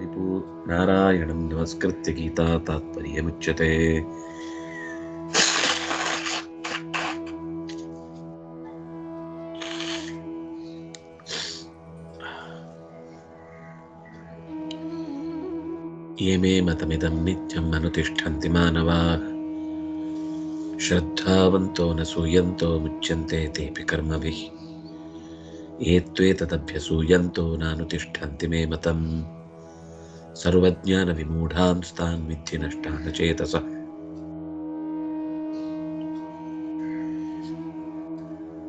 रिपु नारायणं नमस्कृत्य गीता तात्पर्यमुच्यते ये मे मतमिदं नित्यम् अनुतिष्ठन्ति मानवाः श्रद्धावन्तो न सूयन्तो मुच्यन्ते तेऽपि कर्मभिः ये त्वेतदभ्यसूयन्तो नानुतिष्ठन्ति मे मतम् ಸರ್ವಜ್ಞಾನ ವಿಮೂಢಾನ್ಸ್ತಾನ್ ವಿದ್ಯೆ ನಷ್ಟಾನ ಚೇತಸ.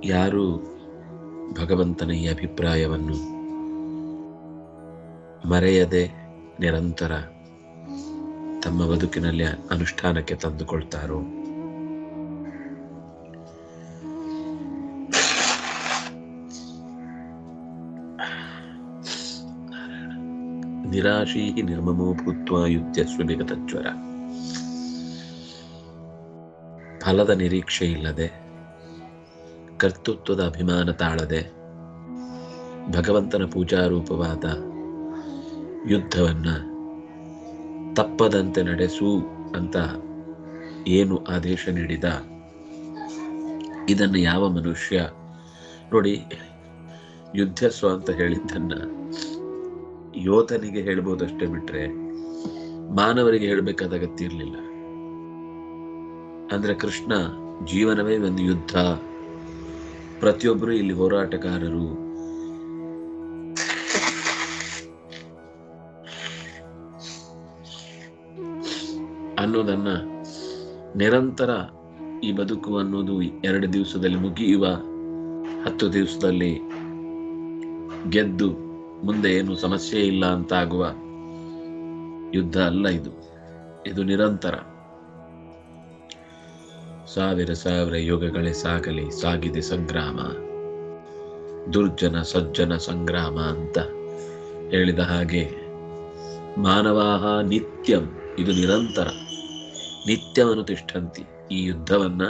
ಯಾರು ಭಗವಂತನ ಈ ಅಭಿಪ್ರಾಯವನ್ನು ಮರೆಯದೆ ನಿರಂತರ ತಮ್ಮ ಬದುಕಿನಲ್ಲಿ ಅನುಷ್ಠಾನಕ್ಕೆ ತಂದುಕೊಳ್ತಾರೋ? ನಿರಾಶೀ ನಿರ್ಮಮೋ ಭೂತ್ವ ಯುದ್ಧಸ್ವ ವಿಗತಜ್ವರ ಫಲದ ನಿರೀಕ್ಷೆ ಇಲ್ಲದೆ, ಕರ್ತೃತ್ವದ ಅಭಿಮಾನ ತಾಳದೆ, ಭಗವಂತನ ಪೂಜಾರೂಪವಾದ ಯುದ್ಧವನ್ನು ತಪ್ಪದಂತೆ ನಡೆಸು ಅಂತ ಏನು ಆದೇಶ ನೀಡಿದ, ಇದನ್ನು ಯಾವ ಮನುಷ್ಯ ನೋಡಿ ಯುದ್ಧಸ್ವ ಅಂತ ಹೇಳಿದ್ದನ್ನ ಯೋಧನಿಗೆ ಹೇಳ್ಬೋದಷ್ಟೇ ಬಿಟ್ರೆ ಮಾನವರಿಗೆ ಹೇಳಬೇಕಾದ ಅಗತ್ಯ ಇರಲಿಲ್ಲ. ಅಂದ್ರೆ ಕೃಷ್ಣ ಜೀವನವೇ ಒಂದು ಯುದ್ಧ. ಪ್ರತಿಯೊಬ್ಬರು ಇಲ್ಲಿ ಹೋರಾಟಗಾರರು. ಅನ್ನೋದನ್ನ ನಿರಂತರ ಈ ಬದುಕು ಅನ್ನೋದು ಎರಡು ದಿವಸದಲ್ಲಿ ಮುಗಿಯುವ ಹತ್ತು ದಿವಸದಲ್ಲಿ ಗೆದ್ದು ಮುಂದೆ ಏನು ಸಮಸ್ಯೆ ಇಲ್ಲ ಅಂತ ಆಗುವ ಯುದ್ಧ ಅಲ್ಲ ಇದು. ಇದು ನಿರಂತರ. ಸಾವಿರ ಸಾವಿರ ಯುಗಗಳೇ ಸಾಗಲಿ, ಸಾಗಿದೆ ಸಂಗ್ರಾಮ. ದುರ್ಜನ ಸಜ್ಜನ ಸಂಗ್ರಾಮ ಅಂತ ಹೇಳಿದ ಹಾಗೆ ಮಾನವಾಹ ನಿತ್ಯಂ, ಇದು ನಿರಂತರ. ನಿತ್ಯವನ್ನು ತಿಷ್ಠಂತಿ. ಈ ಯುದ್ಧವನ್ನ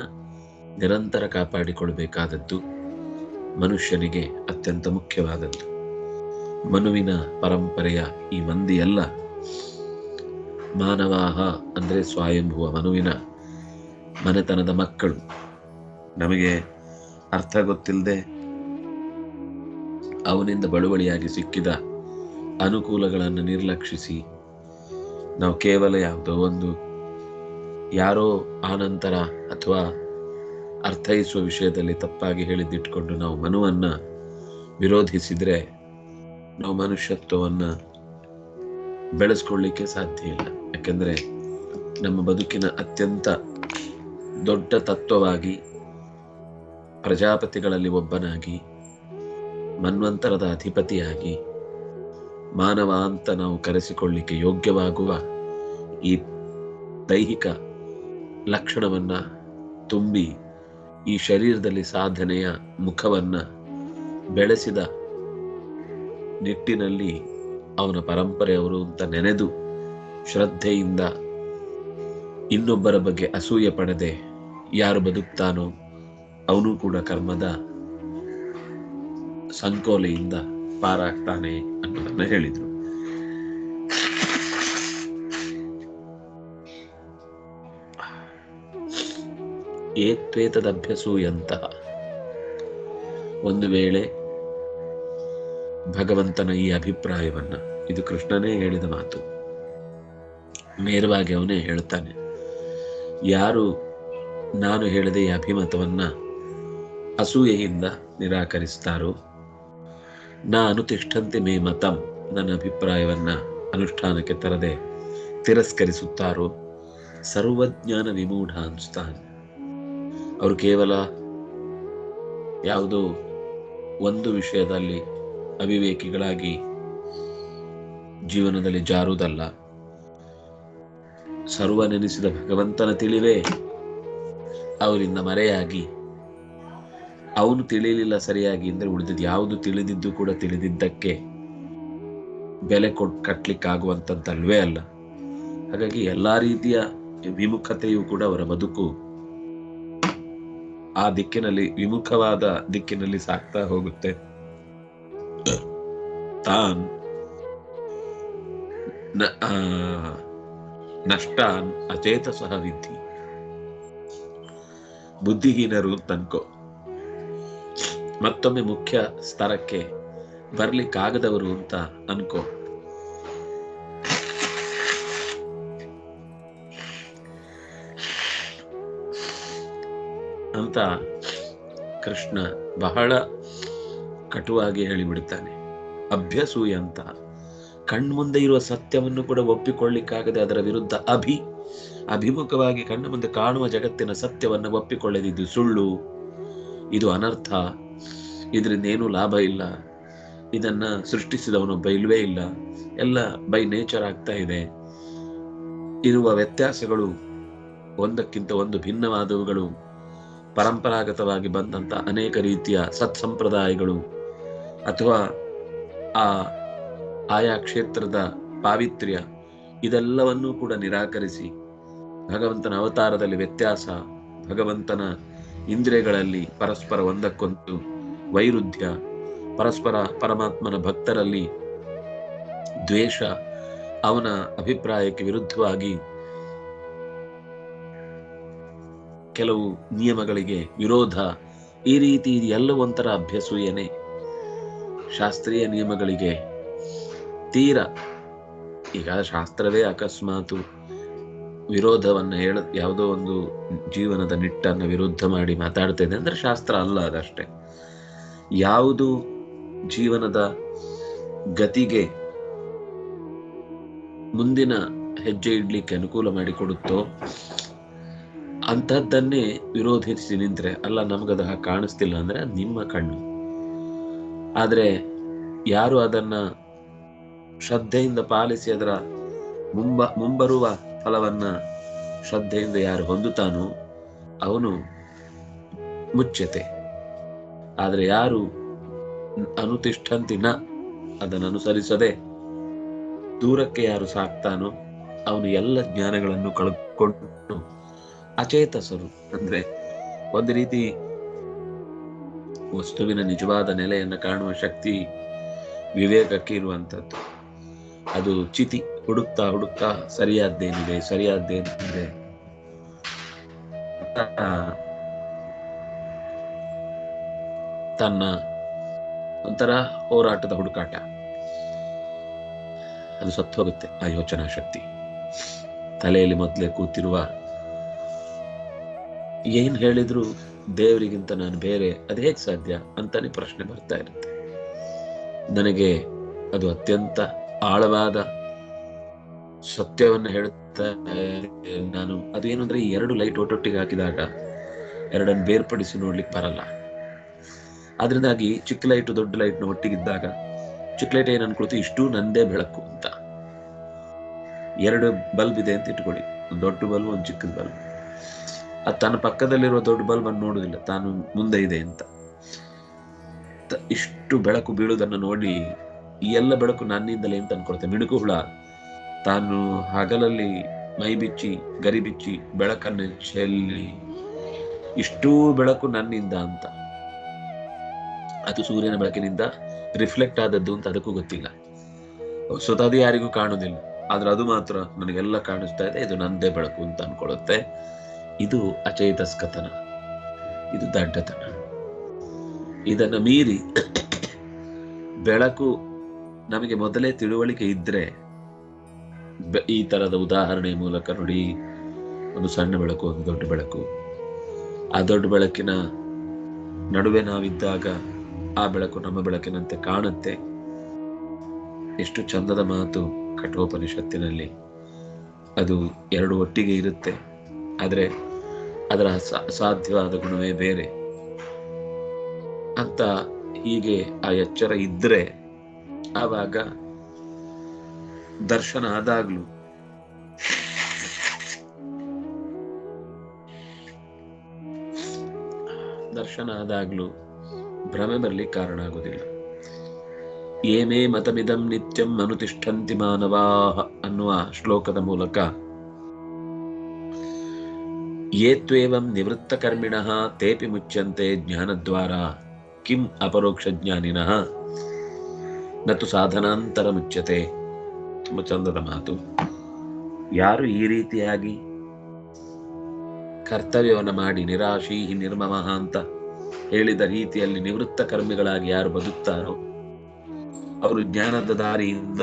ನಿರಂತರ ಕಾಪಾಡಿಕೊಳ್ಬೇಕಾದದ್ದು ಮನುಷ್ಯನಿಗೆ ಅತ್ಯಂತ ಮುಖ್ಯವಾದದ್ದು. ಮನುವಿನ ಪರಂಪರೆಯ ಈ ಮಂದಿ ಎಲ್ಲ ಮಾನವಾಹ ಅಂದರೆ ಸ್ವಯಂಭುವ ಮನುವಿನ ಮನೆತನದ ಮಕ್ಕಳು. ನಮಗೆ ಅರ್ಥ ಗೊತ್ತಿಲ್ಲದೆ ಅವನಿಂದ ಬಳುವಳಿಯಾಗಿ ಸಿಕ್ಕಿದ ಅನುಕೂಲಗಳನ್ನು ನಿರ್ಲಕ್ಷಿಸಿ ನಾವು ಕೇವಲ ಯಾವುದೋ ಒಂದು ಯಾರೋ ಆನಂತರ ಅಥವಾ ಅರ್ಥೈಸುವ ವಿಷಯದಲ್ಲಿ ತಪ್ಪಾಗಿ ಹೇಳಿದ್ದಿಟ್ಕೊಂಡು ನಾವು ಮನುವನ್ನು ವಿರೋಧಿಸಿದ್ರೆ ನಾವು ಮನುಷ್ಯತ್ವವನ್ನು ಬೆಳೆಸ್ಕೊಳ್ಳಿಕ್ಕೆ ಸಾಧ್ಯ ಇಲ್ಲ. ಯಾಕೆಂದರೆ ನಮ್ಮ ಬದುಕಿನ ಅತ್ಯಂತ ದೊಡ್ಡ ತತ್ವವಾಗಿ ಪ್ರಜಾಪತಿಗಳಲ್ಲಿ ಒಬ್ಬನಾಗಿ, ಮನ್ವಂತರದ ಅಧಿಪತಿಯಾಗಿ ಮಾನವ ಅಂತ ನಾವು ಕರೆಸಿಕೊಳ್ಳಿಕ್ಕೆ ಯೋಗ್ಯವಾಗುವ ಈ ದೈಹಿಕ ಲಕ್ಷಣವನ್ನು ತುಂಬಿ ಈ ಶರೀರದಲ್ಲಿ ಸಾಧನೆಯ ಮುಖವನ್ನು ಬೆಳೆಸಿದ ನಿಟ್ಟಿನಲ್ಲಿ ಅವನ ಪರಂಪರೆಯವರು ಅಂತ ನೆನೆದು ಶ್ರದ್ಧೆಯಿಂದ ಇನ್ನೊಬ್ಬರ ಬಗ್ಗೆ ಅಸೂಯೆ ಪಡೆದೆ ಯಾರು ಬದುಕ್ತಾನೋ ಅವನು ಕೂಡ ಕರ್ಮದ ಸಂಕೋಲೆಯಿಂದ ಪಾರಾಗ್ತಾನೆ ಅನ್ನೋದನ್ನ ಹೇಳಿದ್ರು. ಏತ್ವೇತದಭ್ಯಸೂಯಂತಹ ಒಂದು ವೇಳೆ ಭಗವಂತನ ಈ ಅಭಿಪ್ರಾಯವನ್ನ. ಇದು ಕೃಷ್ಣನೇ ಹೇಳಿದ ಮಾತು. ನೇರವಾಗಿ ಅವನೇ ಹೇಳ್ತಾನೆ. ಯಾರು ನಾನು ಹೇಳಿದ ಈ ಅಭಿಮತವನ್ನ ಅಸೂಯೆಯಿಂದ ನಿರಾಕರಿಸ್ತಾರೋ ನಾ ಅನುತಿಷ್ಠಂತೆ ಮೇ ಮತಂ ನನ್ನ ಅಭಿಪ್ರಾಯವನ್ನ ಅನುಷ್ಠಾನಕ್ಕೆ ತರದೆ ತಿರಸ್ಕರಿಸುತ್ತಾರೋ, ಸರ್ವಜ್ಞಾನ ವಿಮೂಢ ಅನಿಸ್ತಾನೆ ಅವರು ಕೇವಲ ಯಾವುದೋ ಒಂದು ವಿಷಯದಲ್ಲಿ ಅವಿವೇಕಿಗಳಾಗಿ ಜೀವನದಲ್ಲಿ ಜಾರುವುದಲ್ಲ. ಸರ್ವ ನೆನೆಸಿದ ಭಗವಂತನ ತಿಳಿವೇ ಅವರಿಂದ ಮರೆಯಾಗಿ ಅವನು ತಿಳಿಯಲಿಲ್ಲ ಸರಿಯಾಗಿ ಅಂದ್ರೆ ಉಳಿದಿದ್ದು ಯಾವುದು ತಿಳಿದಿದ್ದು ಕೂಡ ತಿಳಿದಿದ್ದಕ್ಕೆ ಬೆಲೆ ಕೊಟ್ ಕಟ್ಲಿಕ್ಕಾಗುವಂಥದ್ದಲ್ವೇ ಅಲ್ಲ. ಹಾಗಾಗಿ ಎಲ್ಲಾ ರೀತಿಯ ವಿಮುಖತೆಯು ಕೂಡ ಅವರ ಬದುಕು. ಆ ದಿಕ್ಕಿನಲ್ಲಿ ವಿಮುಖವಾದ ದಿಕ್ಕಿನಲ್ಲಿ ಸಾಕ್ತಾ ಹೋಗುತ್ತೆ. ತಾನ್ನ ಅಚೇತ ಸಹ ಅಚೇತಸಃ ವಿಧಿ ಬುದ್ಧಿಹೀನರು ತನ್ಕೋ ಮತ್ತೊಮ್ಮೆ ಮುಖ್ಯ ಸ್ತರಕ್ಕೆ ಬರ್ಲಿಕ್ಕಾಗದವರು ಅಂತ ಅನ್ಕೋ. ಅಂತ ಕೃಷ್ಣ ಬಹಳ ಕಟುವಾಗಿ ಹೇಳಿಬಿಡುತ್ತಾನೆ ಅಭ್ಯಸೂಯ ಅಂತ ಕಣ್ಮುಂದೆ ಇರುವ ಸತ್ಯವನ್ನು ಕೂಡ ಒಪ್ಪಿಕೊಳ್ಳಿಕ್ಕಾಗದೆ ಅದರ ವಿರುದ್ಧ ಅಭಿ, ಅಭಿಮುಖವಾಗಿ ಕಣ್ಣ ಮುಂದೆ ಕಾಣುವ ಜಗತ್ತಿನ ಸತ್ಯವನ್ನು ಒಪ್ಪಿಕೊಳ್ಳದಿದ್ದು ಸುಳ್ಳು. ಇದು ಅನರ್ಥ. ಇದರಿಂದ ಏನು ಲಾಭ ಇಲ್ಲ. ಇದನ್ನ ಸೃಷ್ಟಿಸಿದವನು ಬೈಲ್ವೇ ಇಲ್ಲ. ಎಲ್ಲ ಬೈ ನೇಚರ್ ಆಗ್ತಾ ಇದೆ. ಇರುವ ವ್ಯತ್ಯಾಸಗಳು ಒಂದಕ್ಕಿಂತ ಒಂದು ಭಿನ್ನವಾದವುಗಳು. ಪರಂಪರಾಗತವಾಗಿ ಬಂದಂತ ಅನೇಕ ರೀತಿಯ ಸತ್ಸಂಪ್ರದಾಯಗಳು. ಅಥವಾ ಆ ಆಯಾ ಕ್ಷೇತ್ರದ ಪಾವಿತ್ರ್ಯ ಇದೆಲ್ಲವನ್ನೂ ಕೂಡ ನಿರಾಕರಿಸಿ ಭಗವಂತನ ಅವತಾರದಲ್ಲಿ ವ್ಯತ್ಯಾಸ, ಭಗವಂತನ ಇಂದ್ರಿಯಗಳಲ್ಲಿ ಪರಸ್ಪರ ಒಂದಕ್ಕೊಂದು ವೈರುಧ್ಯ, ಪರಸ್ಪರ ಪರಮಾತ್ಮನ ಭಕ್ತರಲ್ಲಿ ದ್ವೇಷ, ಅವನ ಅಭಿಪ್ರಾಯಕ್ಕೆ ವಿರುದ್ಧವಾಗಿ ಕೆಲವು ನಿಯಮಗಳಿಗೆ ವಿರೋಧ, ಈ ರೀತಿ ಎಲ್ಲ ಒಂಥರ ಅಭ್ಯಸೂಯನೆ. ಶಾಸ್ತ್ರೀಯ ನಿಯಮಗಳಿಗೆ ತೀರ. ಈಗ ಶಾಸ್ತ್ರವೇ ಅಕಸ್ಮಾತು ವಿರೋಧವನ್ನು ಹೇಳ, ಯಾವುದೋ ಒಂದು ಜೀವನದ ನಿಟ್ಟನ್ನು ವಿರುದ್ಧ ಮಾಡಿ ಮಾತಾಡ್ತಾ ಇದೆ. ಅಂದ್ರೆ ಶಾಸ್ತ್ರ ಅಲ್ಲ ಅದಷ್ಟೇ. ಯಾವುದು ಜೀವನದ ಗತಿಗೆ ಮುಂದಿನ ಹೆಜ್ಜೆ ಇಡ್ಲಿಕ್ಕೆ ಅನುಕೂಲ ಮಾಡಿಕೊಡುತ್ತೋ, ಅಂಥದ್ದನ್ನೇ ವಿರೋಧಿಸಿ ನಿಂತರೆ, ಅಲ್ಲ ನಮಗದ ಕಾಣಿಸ್ತಿಲ್ಲ ಅಂದ್ರೆ ನಿಮ್ಮ ಕಣ್ಣು. ಆದ್ರೆ ಯಾರು ಅದನ್ನ ಶ್ರದ್ಧೆಯಿಂದ ಪಾಲಿಸಿ ಅದರ ಮುಂಬ, ಮುಂಬರುವ ಫಲವನ್ನ ಶ್ರದ್ಧೆಯಿಂದ ಯಾರು ಹೊಂದುತ್ತಾನೋ ಅವನು ಮುಚ್ಚತೆ ಆದರೆ ಯಾರು ಅನುತಿಷ್ಠಂತಿನ ಅದನ್ನು ಅನುಸರಿಸದೆ ದೂರಕ್ಕೆ ಯಾರು ಸಾಕ್ತಾನೋ ಅವನು ಎಲ್ಲ ಜ್ಞಾನಗಳನ್ನು ಕಳೆದುಕೊಂಡು ಅಚೇತಸರು. ಅಂದ್ರೆ ಒಂದು ರೀತಿ ವಸ್ತುವಿನ ನಿಜವಾದ ನೆಲೆಯನ್ನು ಕಾಣುವ ಶಕ್ತಿ ವಿವೇಕಕ್ಕೆ ಇರುವಂಥದ್ದು. ಅದು ಚಿತಿ ಹುಡುಕ್ತಾ ಹುಡುಕ್ತಾ ಸರಿಯಾದ್ದೇನಿದೆ ಸರಿಯಾದ್ದೇನಿದೆ? ತನ್ನ ಒಂಥರ ಹೋರಾಟದ ಹುಡುಕಾಟ. ಅದು ಸತ್ತು ಹೋಗುತ್ತೆ ಆ ಯೋಚನಾ ಶಕ್ತಿ. ತಲೆಯಲ್ಲಿ ಮೊದಲೇ ಕೂತಿರುವ ಏನ್ ಹೇಳಿದ್ರು? ದೇವರಿಗಿಂತ ನಾನು ಬೇರೆ, ಅದು ಹೇಗೆ ಸಾಧ್ಯ ಅಂತಾನೆ ಪ್ರಶ್ನೆ ಬರ್ತಾ ಇರುತ್ತೆ. ನನಗೆ ಅದು ಅತ್ಯಂತ ಆಳವಾದ ಸತ್ಯವನ್ನು ಹೇಳುತ್ತಾ. ನಾನು ಅದೇನು ಅಂದ್ರೆ ಎರಡು ಲೈಟ್ ಒಟ್ಟೊಟ್ಟಿಗೆ ಹಾಕಿದಾಗ ಎರಡನ್ನು ಬೇರ್ಪಡಿಸಿ ನೋಡ್ಲಿಕ್ಕೆ ಬರಲ್ಲ. ಅದರಿಂದಾಗಿ ಚಿಕ್ಕ ಲೈಟ್ ದೊಡ್ಡ ಲೈಟ್ನ ಒಟ್ಟಿಗಿದ್ದಾಗ ಚಿಕ್ಕ ಲೈಟ್ ಏನ್ ಅನ್ಕೊಳ್ತು ಇಷ್ಟು ನಂದೇ ಬೆಳಕು ಅಂತ. ಎರಡು ಬಲ್ಬ್ ಇದೆ ಅಂತ ಇಟ್ಕೊಳ್ಳಿ. ಒಂದು ದೊಡ್ಡ ಬಲ್ಬ್, ಒಂದು ಚಿಕ್ಕದ ಬಲ್ಬ್. ಅದು ತನ್ನ ಪಕ್ಕದಲ್ಲಿರುವ ದೊಡ್ಡ ಬಲ್ಬ್ ಅನ್ನು ನೋಡುದಿಲ್ಲ ತಾನು ಮುಂದೆ ಇದೆ ಅಂತ. ಇಷ್ಟು ಬೆಳಕು ಬೀಳುವುದನ್ನು ನೋಡಿ ಈ ಎಲ್ಲ ಬೆಳಕು ನನ್ನಿಂದಲೇ ಅಂತ ಅನ್ಕೊಳ್ತೆ ಮಿಣುಕು ಹುಳ, ತಾನು ಹಗಲಲ್ಲಿ ಮೈ ಬಿಚ್ಚಿ, ಗರಿ ಬಿಚ್ಚಿ ಬೆಳಕನ್ನು ಚೆಲ್ಲಿ, ಇಷ್ಟೂ ಬೆಳಕು ನನ್ನಿಂದ ಅಂತ. ಅದು ಸೂರ್ಯನ ಬೆಳಕಿನಿಂದ ರಿಫ್ಲೆಕ್ಟ್ ಆದದ್ದು ಅಂತ ಅದಕ್ಕೂ ಗೊತ್ತಿಲ್ಲ. ಸ್ವತಃ ಯಾರಿಗೂ ಕಾಣುವುದಿಲ್ಲ. ಆದ್ರೆ ಅದು ಮಾತ್ರ ನನಗೆಲ್ಲ ಕಾಣಿಸ್ತಾ ಇದೆ, ಇದು ನಂದೇ ಬೆಳಕು ಅಂತ ಅನ್ಕೊಳ್ಳುತ್ತೆ. ಇದು ಅಚೇತಸ್ಕತನ. ಇದು ದಡ್ಡತನ. ಇದನ್ನು ಮೀರಿ ಬೆಳಕು ನಮಗೆ ಮೊದಲೇ ತಿಳುವಳಿಕೆ ಇದ್ದರೆ ಈ ಥರದ ಉದಾಹರಣೆ ಮೂಲಕ ನೋಡಿ. ಒಂದು ಸಣ್ಣ ಬೆಳಕು, ಒಂದು ದೊಡ್ಡ ಬೆಳಕು. ಆ ದೊಡ್ಡ ಬೆಳಕಿನ ನಡುವೆ ನಾವಿದ್ದಾಗ ಆ ಬೆಳಕು ನಮ್ಮ ಬೆಳಕಿನಂತೆ ಕಾಣುತ್ತೆ. ಎಷ್ಟು ಚಂದದ ಮಾತು ಕಠೋಪನಿಷತ್ತಿನಲ್ಲಿ. ಅದು ಎರಡು ಒಟ್ಟಿಗೆ ಇರುತ್ತೆ. ಆದರೆ ಅದರ ಸಾಧ್ಯವಾದ ಗುಣವೇ ಬೇರೆ. ಅಂತ ಹೀಗೆ ಆ ಎಚ್ಚರ ಇದ್ರೆ ಆವಾಗ ದರ್ಶನ ಆದಾಗ್ಲೂ ದರ್ಶನ ಆದಾಗ್ಲೂ ಭ್ರಮೆ ಬರ್ಲಿಕ್ಕೆ ಕಾರಣ ಆಗೋದಿಲ್ಲ ಏಮೇ ಮತಮಿದಂ ನಿತ್ಯಂ ಅನುತಿಷ್ಠಂತಿ ಮಾನವಾ ಅನ್ನುವ ಶ್ಲೋಕದ ಮೂಲಕ ಯೇ ನಿವೃತ್ತಕರ್ಮಿಣ ನಿವೃತ್ತ ಕರ್ಮಿಣಃ ತೇಪಿ ಮುಚ್ಚಂತೆ ಜ್ಞಾನದ್ವಾರ ಕಿಂ ಅಪರೋಕ್ಷ ಜ್ಞಾನಿನಃ ನತು ಸಾಧನಾಂತರ ಮುಚ್ಚತೆ ತುಂಬ ಚಂದದ ಮಾತು. ಯಾರು ಈ ರೀತಿಯಾಗಿ ಕರ್ತವ್ಯವನ್ನು ಮಾಡಿ ನಿರಾಶಿ, ನಿರ್ಮಮ ಅಂತ ಹೇಳಿದ ರೀತಿಯಲ್ಲಿ ನಿವೃತ್ತ ಕರ್ಮಿಗಳಾಗಿ ಯಾರು ಬದುಕ್ತಾರೋ, ಅವರು ಜ್ಞಾನದ ದಾರಿಯಿಂದ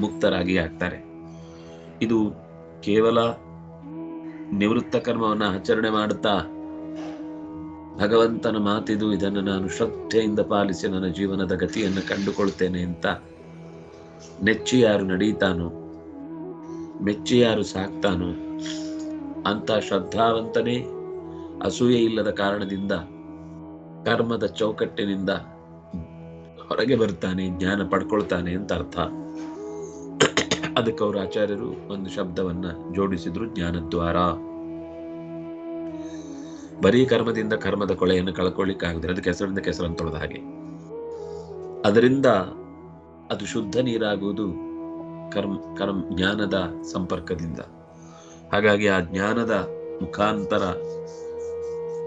ಮುಕ್ತರಾಗಿ ಆಗ್ತಾರೆ. ಇದು ಕೇವಲ ನಿವೃತ್ತ ಕರ್ಮವನ್ನು ಆಚರಣೆ ಮಾಡುತ್ತಾ, ಭಗವಂತನ ಮಾತಿದು ಇದನ್ನು ನಾನು ಶ್ರದ್ಧೆಯಿಂದ ಪಾಲಿಸಿ ನನ್ನ ಜೀವನದ ಗತಿಯನ್ನು ಕಂಡುಕೊಳ್ತೇನೆ ಅಂತ ನೆಚ್ಚಿ ಯಾರು ನಡೀತಾನೋ ಮೆಚ್ಚಿ ಯಾರು ಸಾಕ್ತಾನೋ, ಅಂತ ಶ್ರದ್ಧಾವಂತನೇ ಅಸೂಯೆ ಇಲ್ಲದ ಕಾರಣದಿಂದ, ಕರ್ಮದ ಚೌಕಟ್ಟಿನಿಂದ ಹೊರಗೆ ಬರ್ತಾನೆ, ಜ್ಞಾನ ಪಡ್ಕೊಳ್ತಾನೆ ಅಂತ ಅರ್ಥ. ಅದಕ್ಕೆ ಅವರು ಆಚಾರ್ಯರು ಒಂದು ಶಬ್ದವನ್ನ ಜೋಡಿಸಿದ್ರು, ಜ್ಞಾನದ್ವಾರ. ಬರೀ ಕರ್ಮದಿಂದ ಕರ್ಮದ ಕೊಳೆಯನ್ನು ಕಳ್ಕೊಳ್ಳಿಕ್ಕಾಗದೆ ಅದು ಕೆಸರಿಂದ ಕೆಸರನ್ನು ತೊಳೆದ ಹಾಗೆ. ಅದರಿಂದ ಅದು ಶುದ್ಧ ನೀರಾಗುವುದು ಕರ್ಮ ಕರ್ಮ, ಜ್ಞಾನದ ಸಂಪರ್ಕದಿಂದ. ಹಾಗಾಗಿ ಆ ಜ್ಞಾನದ ಮುಖಾಂತರ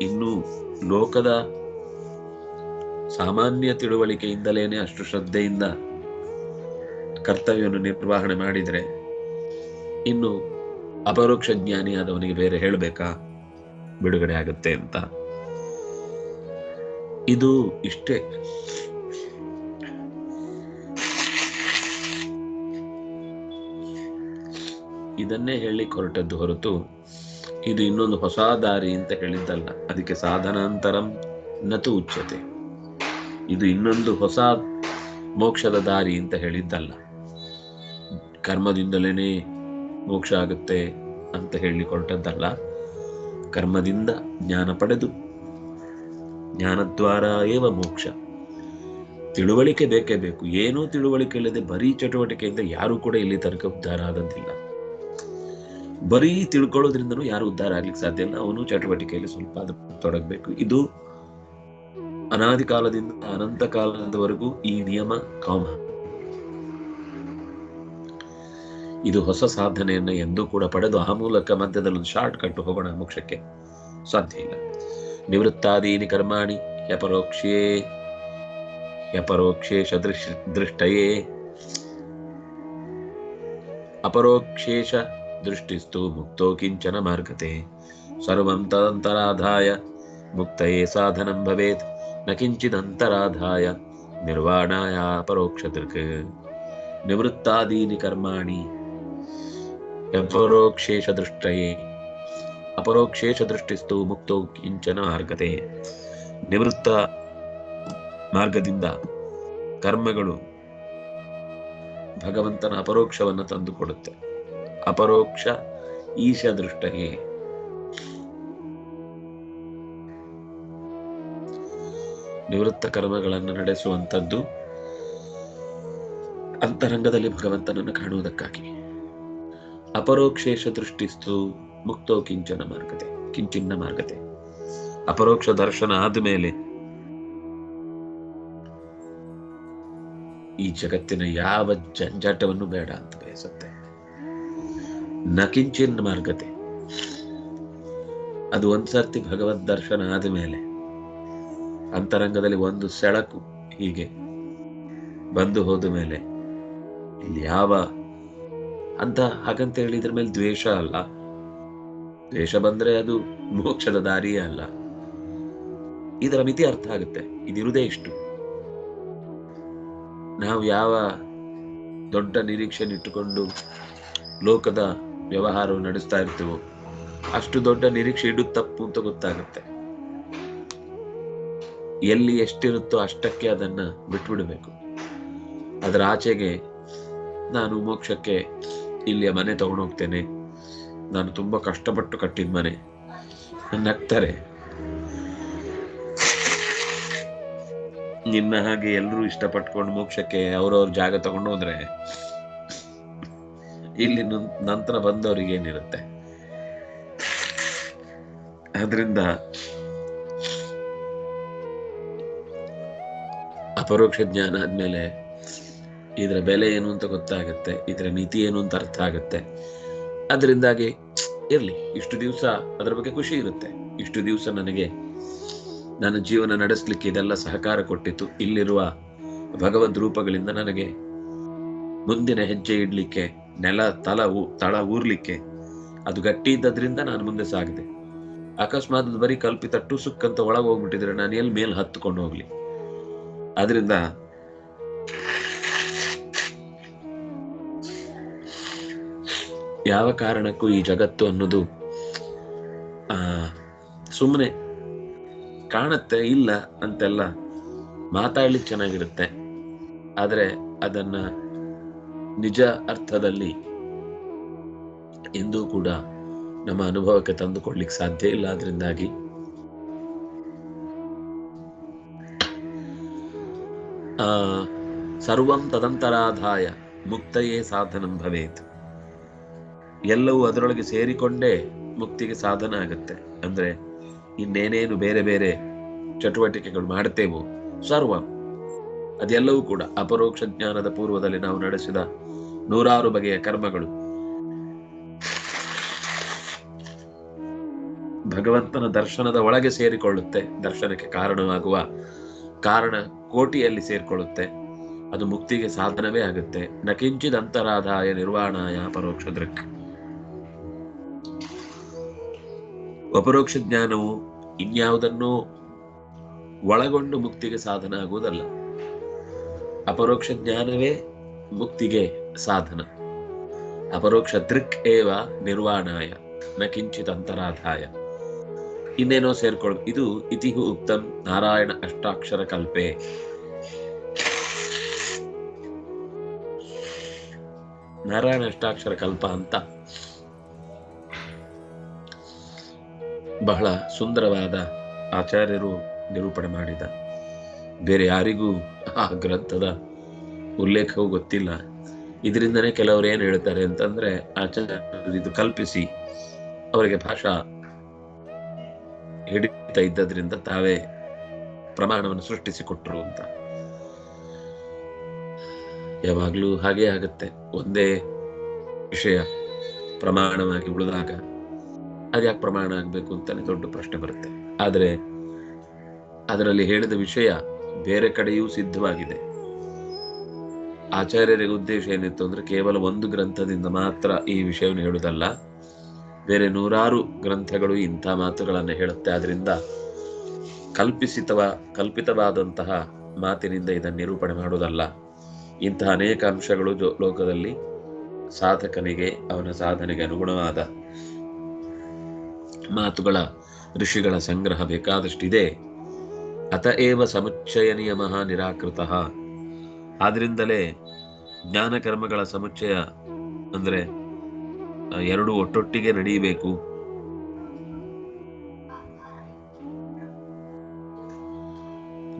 ಇನ್ನೂ ಲೋಕದ ಸಾಮಾನ್ಯ ತಿಳುವಳಿಕೆಯಿಂದಲೇನೆ ಅಷ್ಟು ಶ್ರದ್ಧೆಯಿಂದ ಕರ್ತವ್ಯವನ್ನು ನಿರ್ವಹಣೆ ಮಾಡಿದರೆ ಇನ್ನು ಅಪರೋಕ್ಷ ಜ್ಞಾನಿಯಾದವನಿಗೆ ಬೇರೆ ಹೇಳಬೇಕಾ? ಬಿಡುಗಡೆ ಆಗುತ್ತೆ ಅಂತ. ಇದು ಇಷ್ಟೇ. ಇದನ್ನೇ ಹೇಳಿ ಹೊರಟದ್ದು ಹೊರತು ಇದು ಇನ್ನೊಂದು ಹೊಸ ದಾರಿ ಅಂತ ಹೇಳಿದ್ದಲ್ಲ. ಅದಕ್ಕೆ ಸಾಧನಾಂತರಂ ನತು ಉಚ್ಚತೆ ಇದು ಇನ್ನೊಂದು ಹೊಸ ಮೋಕ್ಷದ ದಾರಿ ಅಂತ ಹೇಳಿದ್ದಲ್ಲ. ಕರ್ಮದಿಂದಲೇನೆ ಮೋಕ್ಷ ಆಗುತ್ತೆ ಅಂತ ಹೇಳಿಕೊಟ್ಟದ್ದಲ್ಲ. ಕರ್ಮದಿಂದ ಜ್ಞಾನ ಪಡೆದು ಜ್ಞಾನದ್ವಾರ ಏವ ಮೋಕ್ಷ. ತಿಳುವಳಿಕೆ ಬೇಕೇ ಬೇಕು. ಏನೂ ತಿಳುವಳಿಕೆ ಇಲ್ಲದೆ ಬರೀ ಚಟುವಟಿಕೆಯಿಂದ ಯಾರು ಕೂಡ ಇಲ್ಲಿ ತನಕ ಉದ್ಧಾರ ಆದಂತಿಲ್ಲ. ಬರೀ ತಿಳ್ಕೊಳ್ಳೋದ್ರಿಂದನೂ ಯಾರು ಉದ್ಧಾರ ಆಗ್ಲಿಕ್ಕೆ ಸಾಧ್ಯ ಇಲ್ಲ. ಅವನು ಚಟುವಟಿಕೆಯಲ್ಲಿ ಸ್ವಲ್ಪ ತೊಡಗಬೇಕು. ಇದು ಅನಾದಿ ಕಾಲದಿಂದ ಅನಂತ ಕಾಲದವರೆಗೂ ಈ ನಿಯಮ ಕಾಮ. ಇದು ಹೊಸ ಸಾಧನೆಯನ್ನು ಎಂದೂ ಕೂಡ ಪಡೆದು ಆ ಮೂಲಕ ಮಧ್ಯದಲ್ಲಿ ಒಂದು ಶಾರ್ಟ್ ಕಟ್ ಹೋಗೋಣ ಮೋಕ್ಷಕ್ಕೆ. ಸಾಧ್ಯ ಇಲ್ಲ. ನಿವೃತ್ತಾದೀನಿ ಕರ್ಮಾಣಿ, ಯಪರೋಕ್ಷೇ ಯಪರೋಕ್ಷೇಶ ದೃಶ್ ದೃಷ್ಟಯೇ. ಅಪರೋಕ್ಷೇಶ ದೃಷ್ಟಿಸ್ತು ಮುಕ್ತೋ ಕಿಂಚನ ಮಾರ್ಗತೆ. ಸರ್ವಂ ತದಂತರಾಧಾಯ, ಮುಕ್ತಯೇ ಸಾಧನಂ ಭವೇತ್, ನ ಕಿಂಚಿದಂತರಾಧಾಯ, ನಿರ್ವಾಣಾಯ ಅಪರೋಕ್ಷ ದೃಕ್. ನಿವೃತ್ತಾದೀನಿ ಕರ್ಮಾಣಿ ಅಪರೋಕ್ಷೇಶ ಅಪರೋಕ್ಷೇಷದೃಷ್ಟಿಸ್ತು ಮುಕ್ತೋ ಕಿಂಚನ ಅರ್ಹತೆ ನಿವೃತ್ತ ಮಾರ್ಗದಿಂದ ಕರ್ಮಗಳು ಭಗವಂತನ ಅಪರೋಕ್ಷವನ್ನು ತಂದುಕೊಡುತ್ತೆ. ಅಪರೋಕ್ಷ ಈಶ ದೃಷ್ಟಯೇ ನಿವೃತ್ತ ಕರ್ಮಗಳನ್ನು ನಡೆಸುವಂಥದ್ದು ಅಂತರಂಗದಲ್ಲಿ ಭಗವಂತನನ್ನು ಕಾಣುವುದಕ್ಕಾಗಿ. ಅಪರೋಕ್ಷೇಶ ದೃಷ್ಟಿಸ್ತು ಮುಕ್ತೋ ಕಿಂಚನ ಮಾರ್ಗತೆ, ಕಿಂಚಿನ್ನ ಮಾರ್ಗತೆ. ಅಪರೋಕ್ಷ ದರ್ಶನ ಆದ್ಮೇಲೆ ಈ ಜಗತ್ತಿನ ಯಾವ ಜಂಜಾಟವನ್ನು ಬೇಡ ಅಂತ ಬಯಸುತ್ತೆ. ನ ಕಿಂಚಿನ್ ಮಾರ್ಗತೆ. ಅದು ಒಂದ್ಸರ್ತಿ ಭಗವದ್ ದರ್ಶನ ಆದ್ಮೇಲೆ ಅಂತರಂಗದಲ್ಲಿ ಒಂದು ಸೆಳಕು ಹೀಗೆ ಬಂದು ಹೋದ ಮೇಲೆ ಇಲ್ಲಿ ಯಾವ ಅಂತ ಹಾಗಂತ ಹೇಳಿ ಇದ್ರ ಮೇಲೆ ದ್ವೇಷ ಅಲ್ಲ. ದ್ವೇಷ ಬಂದ್ರೆ ಅದು ಮೋಕ್ಷದ ದಾರಿಯೇ ಅಲ್ಲ. ಇದರ ಮಿತಿ ಅರ್ಥ ಆಗುತ್ತೆ. ಇದಿರುವುದೇ ಇಷ್ಟು. ನಾವು ಯಾವ ದೊಡ್ಡ ನಿರೀಕ್ಷೆ ಇಟ್ಟುಕೊಂಡು ಲೋಕದ ವ್ಯವಹಾರವು ನಡೆಸ್ತಾ ಇರ್ತೀವೋ, ಅಷ್ಟು ದೊಡ್ಡ ನಿರೀಕ್ಷೆ ಇಡುದು ತಪ್ಪು ಅಂತ ಗೊತ್ತಾಗುತ್ತೆ. ಎಲ್ಲಿ ಎಷ್ಟಿರುತ್ತೋ ಅಷ್ಟಕ್ಕೆ ಅದನ್ನ ಬಿಟ್ಬಿಡಬೇಕು. ಅದರ ಆಚೆಗೆ ನಾನು ಮೋಕ್ಷಕ್ಕೆ ಇಲ್ಲಿಯ ಮನೆ ಹೋಗ್ತೇನೆ. ನಾನು ತುಂಬಾ ಕಷ್ಟಪಟ್ಟು ಕಟ್ಟಿದ ಮನೆ. ನಗ್ತಾರೆ. ನಿನ್ನ ಹಾಗೆ ಎಲ್ಲರೂ ಇಷ್ಟಪಟ್ಕೊಂಡು ಮೋಕ್ಷಕ್ಕೆ ಅವ್ರವ್ರ ಜಾಗ ತಗೊಂಡು ಹೋದ್ರೆ ಇಲ್ಲಿ ನಂತರ ಬಂದವರಿಗೆ ಏನಿರುತ್ತೆ? ಅದರಿಂದ ಅಪರೋಕ್ಷ ಜ್ಞಾನ ಆದ್ಮೇಲೆ ಇದರ ಬೆಲೆ ಏನು ಅಂತ ಗೊತ್ತಾಗುತ್ತೆ, ಇದರ ನೀತಿ ಏನು ಅಂತ ಅರ್ಥ ಆಗುತ್ತೆ. ಅದರಿಂದಾಗಿ ಇರಲಿ, ಇಷ್ಟು ದಿವಸ ಅದರ ಬಗ್ಗೆ ಖುಷಿ ಇರುತ್ತೆ. ಇಷ್ಟು ದಿವಸ ನನಗೆ ನನ್ನ ಜೀವನ ನಡೆಸಲಿಕ್ಕೆ ಇದೆಲ್ಲ ಸಹಕಾರ ಕೊಟ್ಟಿತ್ತು. ಇಲ್ಲಿರುವ ಭಗವದ್ ರೂಪಗಳಿಂದ ನನಗೆ ಮುಂದಿನ ಹೆಜ್ಜೆ ಇಡ್ಲಿಕ್ಕೆ, ನೆಲ, ತಲ ತಳ ಊರ್ಲಿಕ್ಕೆ ಅದು ಗಟ್ಟಿ ಇದ್ದದ್ರಿಂದ ನಾನು ಮುಂದೆ ಸಾಗಿದೆ. ಅಕಸ್ಮಾತ್ ಬರೀ ಕಲ್ಪಿತ ಟುಸುಕ್ ಅಂತ ಒಳಗೆ ಹೋಗ್ಬಿಟ್ಟಿದ್ರೆ ನಾನು ಎಲ್ಲಿ ಮೇಲೆ ಹತ್ಕೊಂಡು ಹೋಗ್ಲಿ? ಆದ್ರಿಂದ ಯಾವ ಕಾರಣಕ್ಕೂ ಈ ಜಗತ್ತು ಅನ್ನೋದು, ಆ ಸುಮ್ಮನೆ ಕಾಣತ್ತೆ, ಇಲ್ಲ ಅಂತೆಲ್ಲ ಮಾತಾಡ್ಲಿಕ್ಕೆ ಚೆನ್ನಾಗಿರುತ್ತೆ. ಆದರೆ ಅದನ್ನ ನಿಜ ಅರ್ಥದಲ್ಲಿ ಎಂದೂ ಕೂಡ ನಮ್ಮ ಅನುಭವಕ್ಕೆ ತಂದುಕೊಡ್ಲಿಕ್ಕೆ ಸಾಧ್ಯ ಇಲ್ಲ. ಅದರಿಂದಾಗಿ ಸರ್ವಂ ತದಂತರಾಧಾಯ ಮುಕ್ತಯೇ ಸಾಧನಂ ಭವೇತ್. ಎಲ್ಲವೂ ಅದರೊಳಗೆ ಸೇರಿಕೊಂಡೇ ಮುಕ್ತಿಗೆ ಸಾಧನ ಆಗುತ್ತೆ. ಅಂದ್ರೆ ಇನ್ನೇನೇನು ಬೇರೆ ಬೇರೆ ಚಟುವಟಿಕೆಗಳು ಮಾಡ್ತೇವೋ ಸರ್ವ ಅದೆಲ್ಲವೂ ಕೂಡ ಅಪರೋಕ್ಷ ಜ್ಞಾನದ ಪೂರ್ವದಲ್ಲಿ ನಾವು ನಡೆಸಿದ ನೂರಾರು ಬಗೆಯ ಕರ್ಮಗಳು. ಭಗವಂತನ ದರ್ಶನದ ಒಳಗೆ ಸೇರಿಕೊಳ್ಳುತ್ತೆ. ದರ್ಶನಕ್ಕೆ ಕಾರಣವಾಗುವ ಕಾರಣ ಕೋಟಿಯಲ್ಲಿ ಸೇರಿಕೊಳ್ಳುತ್ತೆ. ಅದು ಮುಕ್ತಿಗೆ ಸಾಧನವೇ ಆಗುತ್ತೆ. ನಕಿಂಚಿದ ಅಂತರಾಧಾಯ ನಿರ್ವಾಣಾಯ ಪರೋಕ್ಷ ದೃಕ್. ಅಪರೋಕ್ಷ ಜ್ಞಾನವು ಇನ್ಯಾವುದನ್ನೂ ಒಳಗೊಂಡು ಮುಕ್ತಿಗೆ ಸಾಧನ ಆಗುವುದಲ್ಲ ಅಪರೋಕ್ಷ ಜ್ಞಾನವೇ ಮುಕ್ತಿಗೆ ಸಾಧನ. ಅಪರೋಕ್ಷ ದೃಕ್ ಏವ ನಿರ್ವಾಣಾಯ, ನ ಕಿಂಚಿತ್ ಅಂತರಾಧಾಯ. ಇನ್ನೇನೋ ಸೇರ್ಕೊಳ್, ಇದು ಇತಿಹು ಉಕ್ತಂ ನಾರಾಯಣ ಅಷ್ಟಾಕ್ಷರ ಕಲ್ಪೆ. ನಾರಾಯಣ ಅಷ್ಟಾಕ್ಷರ ಕಲ್ಪ ಅಂತ. ಬಹಳ ಸುಂದರವಾದ ಆಚಾರ್ಯರು ನಿರೂಪಣೆ ಮಾಡಿದ. ಬೇರೆ ಯಾರಿಗೂ ಆ ಗ್ರಂಥದ ಉಲ್ಲೇಖವೂ ಗೊತ್ತಿಲ್ಲ. ಇದರಿಂದನೇ ಕೆಲವರು ಏನು ಹೇಳ್ತಾರೆ ಅಂತಂದ್ರೆ ಆಚಾರ್ಯರು ಇದು ಕಲ್ಪಿಸಿ ಅವರಿಗೆ ಭಾಷಾ ಹಿಡಿತ ಇದ್ದದ್ರಿಂದ ತಾವೇ ಪ್ರಮಾಣವನ್ನು ಸೃಷ್ಟಿಸಿಕೊಟ್ರು ಅಂತ. ಯಾವಾಗ್ಲೂ ಹಾಗೇ ಆಗತ್ತೆ. ಒಂದೇ ವಿಷಯ ಪ್ರಮಾಣವಾಗಿ ಉಳಿದಾಗ ಅದ್ಯಾಕೆ ಪ್ರಮಾಣ ಆಗಬೇಕು ಅಂತಾನೆ ದೊಡ್ಡ ಪ್ರಶ್ನೆ ಬರುತ್ತೆ. ಆದರೆ ಅದರಲ್ಲಿ ಹೇಳಿದ ವಿಷಯ ಬೇರೆ ಕಡೆಯೂ ಸಿದ್ಧವಾಗಿದೆ. ಆಚಾರ್ಯರಿಗೆ ಉದ್ದೇಶ ಏನಿತ್ತು ಅಂದ್ರೆ ಕೇವಲ ಒಂದು ಗ್ರಂಥದಿಂದ ಮಾತ್ರ ಈ ವಿಷಯವನ್ನು ಹೇಳುವುದಲ್ಲ, ಬೇರೆ ನೂರಾರು ಗ್ರಂಥಗಳು ಇಂಥ ಮಾತುಗಳನ್ನು ಹೇಳುತ್ತೆ. ಆದ್ರಿಂದ ಕಲ್ಪಿಸಿತವ, ಕಲ್ಪಿತವಾದಂತಹ ಮಾತಿನಿಂದ ಇದನ್ನು ನಿರೂಪಣೆ ಮಾಡುವುದಲ್ಲ. ಇಂತಹ ಅನೇಕ ಅಂಶಗಳು ಲೋಕದಲ್ಲಿ ಸಾಧಕನಿಗೆ, ಅವನ ಸಾಧನೆಗೆ ಅನುಗುಣವಾದ ಮಾತುಗಳ ಋಷಿಗಳ ಸಂಗ್ರಹ ಬೇಕಾದಷ್ಟಿದೆ. ಅತ ಏವ ಸಮುಚ್ಚಯ ನಿಯಮ ನಿರಾಕೃತ. ಆದ್ರಿಂದಲೇ ಜ್ಞಾನ ಕರ್ಮಗಳ ಸಮುಚ್ಚಯ ಅಂದ್ರೆ ಎರಡು ಒಟ್ಟೊಟ್ಟಿಗೆ ನಡೆಯಬೇಕು.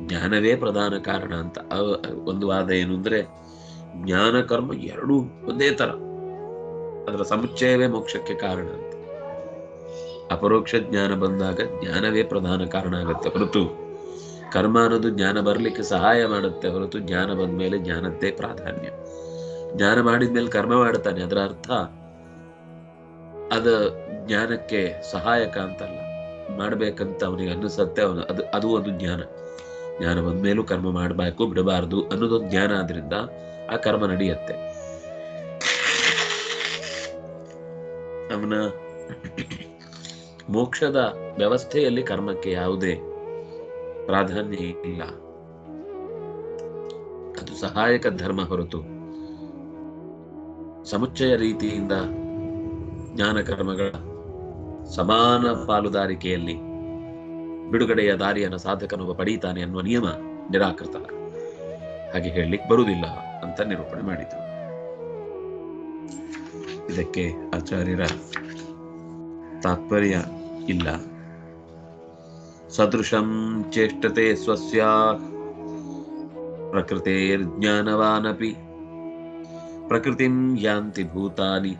ಜ್ಞಾನವೇ ಪ್ರಧಾನ ಕಾರಣ ಅಂತ. ಒಂದು ವಾದ ಏನು ಅಂದ್ರೆ, ಜ್ಞಾನ ಕರ್ಮ ಎರಡೂ ಒಂದೇ ತರ. ಅದರ ಸಮುಚ್ಚಯವೇ ಮೋಕ್ಷಕ್ಕೆ ಕಾರಣ ಅಂತ. ಅಪರೋಕ್ಷ ಜ್ಞಾನ ಬಂದಾಗ ಜ್ಞಾನವೇ ಪ್ರಧಾನ ಕಾರಣ ಆಗುತ್ತೆ ಹೊರತು. ಕರ್ಮ ಅನ್ನೋದು ಜ್ಞಾನ ಬರಲಿಕ್ಕೆ ಸಹಾಯ ಮಾಡುತ್ತೆ ಹೊರತು ಜ್ಞಾನ ಬಂದ ಮೇಲೆ ಜ್ಞಾನದ್ದೇ ಪ್ರಾಧಾನ್ಯ. ಜ್ಞಾನ ಮಾಡಿದ್ಮೇಲೆ ಕರ್ಮ ಮಾಡ್ತಾನೆ ಅದರ ಅರ್ಥ ಅದ ಜ್ಞಾನಕ್ಕೆ ಸಹಾಯಕ ಅಂತಲ್ಲ. ಮಾಡ್ಬೇಕಂತ ಅವನಿಗೆ ಅನ್ನಿಸತ್ತೆ ಅವನು. ಅದು ಅದು ಒಂದು ಜ್ಞಾನ. ಜ್ಞಾನ ಬಂದ್ಮೇಲೂ ಕರ್ಮ ಮಾಡಬೇಕು, ಬಿಡಬಾರದು ಅನ್ನೋದೊಂದು ಜ್ಞಾನ ಆದ್ರಿಂದ ಆ ಕರ್ಮ ನಡೆಯುತ್ತೆ. ಅವನ ಮೋಕ್ಷದ ವ್ಯವಸ್ಥೆಯಲ್ಲಿ ಕರ್ಮಕ್ಕೆ ಯಾವುದೇ ಪ್ರಾಧಾನ್ಯ ಇಲ್ಲ. ಅದು ಸಹಾಯಕ ಧರ್ಮ ಹೊರತು ಸಮುಚ್ಚಯ ರೀತಿಯಿಂದ ಜ್ಞಾನ ಕರ್ಮಗಳ ಸಮಾನ ಪಾಲುದಾರಿಕೆಯಲ್ಲಿ ಬಿಡುಗಡೆಯ ದಾರಿಯನ್ನು ಸಾಧಕನೊಬ್ಬ ಪಡೀತಾನೆ ಅನ್ನುವ ನಿಯಮ ನಿರಾಕೃತ. ಹಾಗೆ ಹೇಳಲಿಕ್ಕೆ ಬರುವುದಿಲ್ಲ ಅಂತ ನಿರೂಪಣೆ ಮಾಡಿತು ಇದಕ್ಕೆ ಆಚಾರ್ಯರ ತಾತ್ಪರ್ಯ ಇಲ್ಲ ಸದೃಶಂ ಚೇಷ್ಟತೆ ಸ್ವಸ್ಯ ಪ್ರಕೃತೇರ್ಜ್ಞಾನವಾನಪಿ ಪ್ರಕೃತಿಂ ಯಾಂತಿ ಭೂತಾನಿ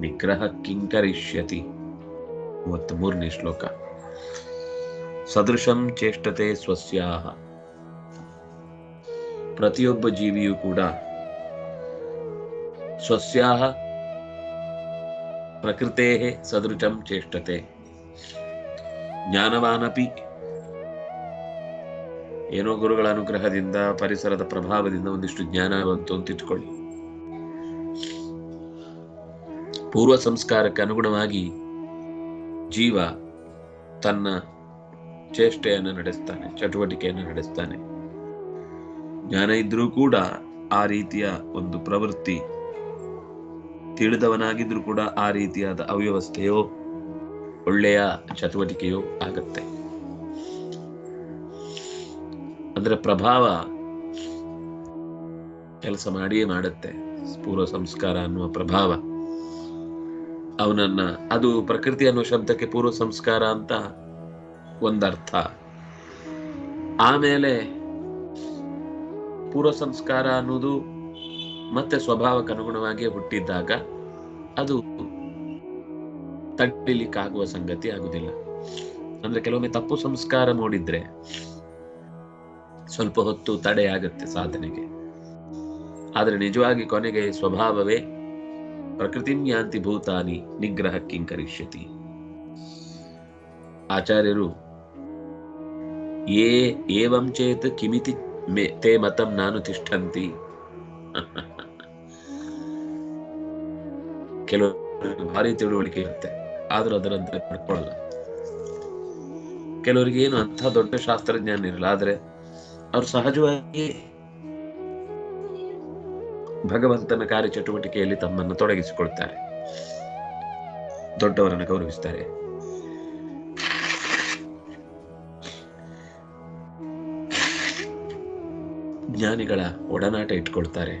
ನಿಗ್ರಹ ಕಿಂಕರಿಷ್ಯತಿ ಮೂವತ್ತ್ ಮೂರನೇ ಶ್ಲೋಕ ಸದೃಶಂ ಚೇಷ್ಟತೆ ಸ್ವಸ್ಯಾಹ ಪ್ರತಿಯೊಬ್ಬ ಜೀವಿಯೂ ಕೂಡ ಸ್ವಸ್ಯಾಹ ಪ್ರಕೃತೆ सदृशं ಚೇಷ್ಟತೆ ಜ್ಞಾನವಾನಪಿ ಏನೋ ಗುರುಗಳ ಅನುಗ್ರಹದಿಂದ, ಪರಿಸರದ ಪ್ರಭಾವದಿಂದ ಒಂದಿಷ್ಟು ಜ್ಞಾನ ಬಂತು ಅಂತ ಇಟ್ಕೊಳ್ಳಿ. ಪೂರ್ವ ಸಂಸ್ಕಾರಕ್ಕೆ ಅನುಗುಣವಾಗಿ ಜೀವ ತನ್ನ ಚೇಷ್ಟೆಯನ್ನು ನಡೆಸ್ತಾನೆ, ಚಟುವಟಿಕೆಯನ್ನು ನಡೆಸ್ತಾನೆ. ಜ್ಞಾನ ಇದ್ರೂ ಕೂಡ ಆ ರೀತಿಯ ಒಂದು ಪ್ರವೃತ್ತಿ ತಿಳಿದವನಾಗಿದ್ರೂ ಕೂಡ ಆ ರೀತಿಯಾದ ಅವ್ಯವಸ್ಥೆಯೋ, ಒಳ್ಳೆಯ ಚಟುವಟಿಕೆಯೋ ಆಗತ್ತೆ. ಅದರ ಪ್ರಭಾವ ಕೆಲಸ ಮಾಡಿಯೇ ಮಾಡುತ್ತೆ. ಪೂರ್ವ ಸಂಸ್ಕಾರ ಅನ್ನುವ ಪ್ರಭಾವ. ಅವನನ್ನ, ಅದು ಪ್ರಕೃತಿ ಅನ್ನುವ ಶಬ್ದಕ್ಕೆ ಪೂರ್ವ ಸಂಸ್ಕಾರ ಅಂತ ಒಂದರ್ಥ. ಆಮೇಲೆ ಪೂರ್ವ ಸಂಸ್ಕಾರ ಅನ್ನೋದು ಮತ್ತೆ ಸ್ವಭಾವಕ್ಕೆ ಅನುಗುಣವಾಗಿ ಹುಟ್ಟಿದ್ದಾಗ ಅದು ತಟ್ಟಿಲಿಕ್ಕಾಗುವ ಸಂಗತಿ ಆಗುದಿಲ್ಲ. ಅಂದ್ರೆ ಕೆಲವೊಮ್ಮೆ ತಪ್ಪು ಸಂಸ್ಕಾರ ಮೂಡಿದ್ರೆ ಸ್ವಲ್ಪ ಹೊತ್ತು ತಡೆ ಆಗತ್ತೆ ಸಾಧನೆಗೆ. ಆದ್ರೆ ನಿಜವಾಗಿ ಕೊನೆಗೆ ಸ್ವಭಾವವೇ ಪ್ರಕೃತಿಂ ಯಾಂತಿ ಭೂತಾನಿ ನಿಗ್ರಹ ಕಿಂಕರಿಷ್ಯತಿ ಆಚಾರ್ಯರು, ಏ ಏವಂಚೇತ್ ಕಿಮಿತಿ ತೇ ಮತಂ ನಾನು ತಿಷ್ಠಂತಿ. ಕೆಲವರು ಭಾರಿ ತಿಳುವಳಿಕೆ ಇರುತ್ತೆ. ಆದ್ರೂ ಅದರಂತೆ ಪಡ್ಕೊಳ್ಳಲ್ಲ ಕೆಲವರಿಗೆ ಏನು ಅಂಥ ದೊಡ್ಡ ಶಾಸ್ತ್ರಜ್ಞಾನ ಇರಲ್ಲ, ಆದ್ರೆ ಅವ್ರು ಸಹಜವಾಗಿ ಭಗವಂತನ ಕಾರ್ಯ ಚಟುವಟಿಕೆಯಲ್ಲಿ ತಮ್ಮನ್ನು ತೊಡಗಿಸಿಕೊಳ್ತಾರೆ. ದೊಡ್ಡವರನ್ನು ಗೌರವಿಸ್ತಾರೆ. ಜ್ಞಾನಿಗಳ ಒಡನಾಟ ಇಟ್ಕೊಳ್ತಾರೆ.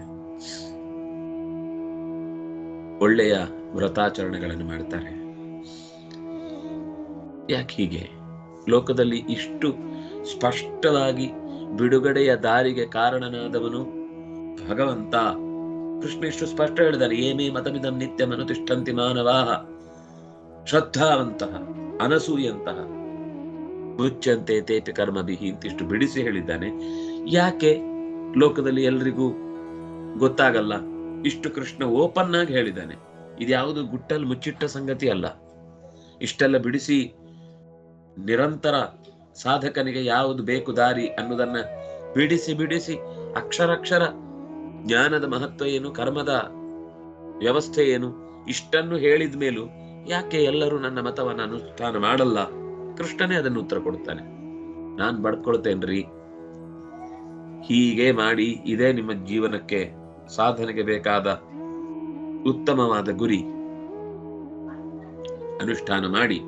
ಒಳ್ಳೆಯ ವ್ರತಾಚರಣೆಗಳನ್ನು ಮಾಡ್ತಾರೆ. ಯಾಕೆ ಹೀಗೆ? ಲೋಕದಲ್ಲಿ ಇಷ್ಟು ಸ್ಪಷ್ಟವಾಗಿ ಬಿಡುಗಡೆಯ ದಾರಿಗೆ ಕಾರಣನಾದವನು ಭಗವಂತ. ಕೃಷ್ಣ ಇಷ್ಟು ಸ್ಪಷ್ಟ ಹೇಳಿದಾನೆ ಏಮೇ ಮತಮಿದಂ ನಿತ್ಯ ಮನುತಿಷ್ಠಂತಿ ಮಾನವಾಹ. ಶ್ರದ್ಧಾವಂತಹ ಅನಸೂಯಂತಹ. ಮುಚ್ಚಂತೆ ತೇಪಿ ಕರ್ಮಭಿಹಿ ಇಂತಿಷ್ಟು ಬಿಡಿಸಿ ಹೇಳಿದ್ದಾನೆ. ಯಾಕೆ? ಲೋಕದಲ್ಲಿ ಎಲ್ರಿಗೂ ಗೊತ್ತಾಗಲ್ಲ. ಇಷ್ಟು ಕೃಷ್ಣ ಓಪನ್ ಆಗಿ ಹೇಳಿದ್ದಾನೆ. ಇದ್ಯಾವುದು ಗುಟ್ಟಲ್ಲಿ ಮುಚ್ಚಿಟ್ಟ ಸಂಗತಿ ಅಲ್ಲ. ಇಷ್ಟೆಲ್ಲ ಬಿಡಿಸಿ ನಿರಂತರ ಸಾಧಕನಿಗೆ ಯಾವುದು ಬೇಕು ದಾರಿ ಅನ್ನೋದನ್ನ ಬಿಡಿಸಿ ಬಿಡಿಸಿ ಅಕ್ಷರಕ್ಷರ ಜ್ಞಾನದ ಮಹತ್ವ ಏನು, ಕರ್ಮದ ವ್ಯವಸ್ಥೆ ಏನು, ಇಷ್ಟನ್ನು ಹೇಳಿದ ಮೇಲೂ ಯಾಕೆ ಎಲ್ಲರೂ ನನ್ನ ಮತವನ್ನು ಅನುಷ್ಠಾನ ಮಾಡಲ್ಲ? ಕೃಷ್ಣನೇ ಅದನ್ನು ಉತ್ತರ ಕೊಡ್ತಾನೆ ನಾನ್ ಬಡ್ಕೊಳ್ತೇನ್ರಿ. ಹೀಗೆ ಮಾಡಿ ಇದೇ ನಿಮ್ಮ ಜೀವನಕ್ಕೆ ಸಾಧನೆಗೆ ಬೇಕಾದ ಉತ್ತಮವಾದ ಗುರಿ ಅನುಷ್ಠಾನ ಮಾಡಿ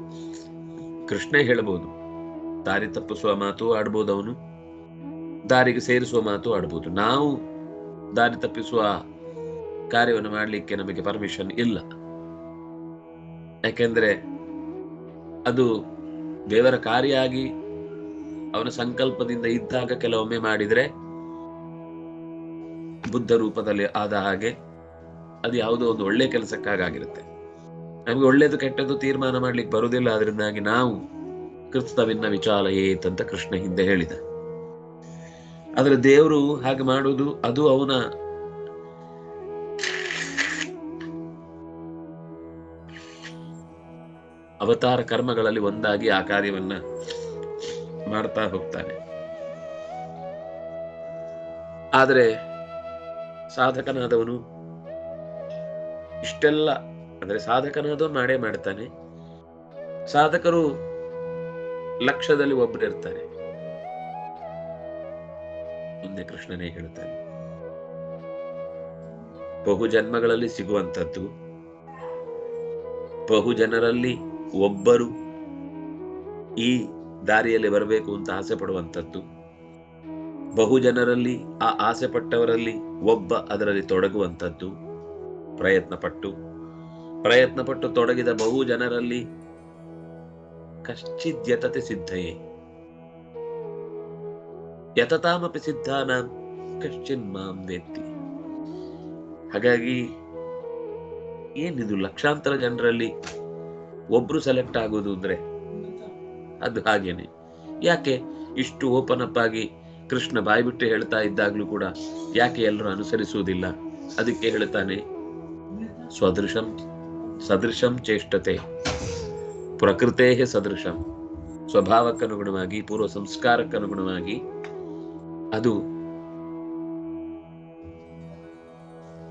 ಕೃಷ್ಣ ಹೇಳಬಹುದು, ದಾರಿ ತಪ್ಪಿಸುವ ಮಾತು ಆಡ್ಬೋದು ಅವನು, ದಾರಿಗೆ ಸೇರಿಸುವ ಮಾತು ಆಡ್ಬೋದು. ನಾವು ದಾರಿ ತಪ್ಪಿಸುವ ಕಾರ್ಯವನ್ನು ಮಾಡಲಿಕ್ಕೆ ನಮಗೆ ಪರ್ಮಿಷನ್ ಇಲ್ಲ. ಯಾಕೆಂದ್ರೆ ಅದು ದೇವರ ಕಾರ್ಯ ಆಗಿ ಅವನ ಸಂಕಲ್ಪದಿಂದ ಇದ್ದಾಗ ಕೆಲವೊಮ್ಮೆ ಮಾಡಿದ್ರೆ ಬುದ್ಧ ರೂಪದಲ್ಲಿ ಆದ ಹಾಗೆ ಅದು ಯಾವುದೋ ಒಂದು ಒಳ್ಳೆ ಕೆಲಸಕ್ಕಾಗಿರುತ್ತೆ ನಮಗೆ ಒಳ್ಳೇದು ಕೆಟ್ಟದ್ದು ತೀರ್ಮಾನ ಮಾಡ್ಲಿಕ್ಕೆ ಬರುವುದಿಲ್ಲ ಅದರಿಂದಾಗಿ ನಾವು ಕ್ರಿಸ್ತವಿನ್ನ ವಿಚಾರ ಅಂತ ಕೃಷ್ಣ ಹಿಂದೆ ಹೇಳಿದ. ಆದ್ರೆ ದೇವರು ಹಾಗೆ ಮಾಡುವುದು, ಅದು ಅವನ ಅವತಾರ ಕರ್ಮಗಳಲ್ಲಿ ಒಂದಾಗಿ ಆ ಕಾರ್ಯವನ್ನ ಮಾಡ್ತಾ ಹೋಗ್ತಾನೆ. ಆದರೆ ಸಾಧಕನಾದವನು. ಇಷ್ಟೆಲ್ಲ ಅಂದ್ರೆ ಸಾಧಕನಾದವನು ಮಾಡೇ ಮಾಡ್ತಾನೆ. ಸಾಧಕರು ಲಕ್ಷದಲ್ಲಿ ಒಬ್ಬರಿರ್ತಾರೆ ಮುಂದೆ ಕೃಷ್ಣನೇ ಹೇಳ್ತಾನೆ. ಬಹು ಜನ್ಮಗಳಲ್ಲಿ ಸಿಗುವಂತದ್ದು ಬಹು ಜನರಲ್ಲಿ ಒಬ್ಬರು ಈ ದಾರಿಯಲ್ಲಿ ಬರಬೇಕು ಅಂತ ಆಸೆ ಪಡುವಂಥದ್ದು. ಬಹು ಜನರಲ್ಲಿ ಆ ಆಸೆ ಪಟ್ಟವರಲ್ಲಿ ಒಬ್ಬ ಅದರಲ್ಲಿ ತೊಡಗುವಂಥದ್ದು. ಪ್ರಯತ್ನ ಪಟ್ಟು ಪ್ರಯತ್ನ ಪಟ್ಟು ತೊಡಗಿದ ಬಹು ಜನರಲ್ಲಿ ಕಶ್ಚಿತ್ ಯತತೆ ಸಿದ್ಧಯೇ. ಯತತಾಮಪಿ ಸಿದ್ಧಾನ ಕಶ್ಚಿನ್ ಮಾಂ ವೇತ್ತಿ. ಹಾಗಾಗಿ, ಏನಿದು ಲಕ್ಷಾಂತರ ಜನರಲ್ಲಿ ಒಬ್ರು ಸೆಲೆಕ್ಟ್ ಆಗೋದು ಅಂದ್ರೆ ಅದು ಹಾಗೇನೆ. ಯಾಕೆ? ಇಷ್ಟು ಓಪನ್ ಅಪ್ ಆಗಿ ಕೃಷ್ಣ ಬಾಯಿ ಬಿಟ್ಟು ಹೇಳ್ತಾ ಇದ್ದಾಗ್ಲೂ ಕೂಡ ಯಾಕೆ ಎಲ್ಲರೂ ಅನುಸರಿಸುವುದಿಲ್ಲ? ಅದಕ್ಕೆ ಹೇಳ್ತಾನೆ, ಸ್ವದೃಶಂ, ಸದೃಶಂ ಚೇಷ್ಟತೆ ಪ್ರಕೃತೇ ಸದೃಶಂ. ಸ್ವಭಾವಕ್ಕನುಗುಣವಾಗಿ, ಪೂರ್ವ ಸಂಸ್ಕಾರಕ್ಕನುಗುಣವಾಗಿ ಅದು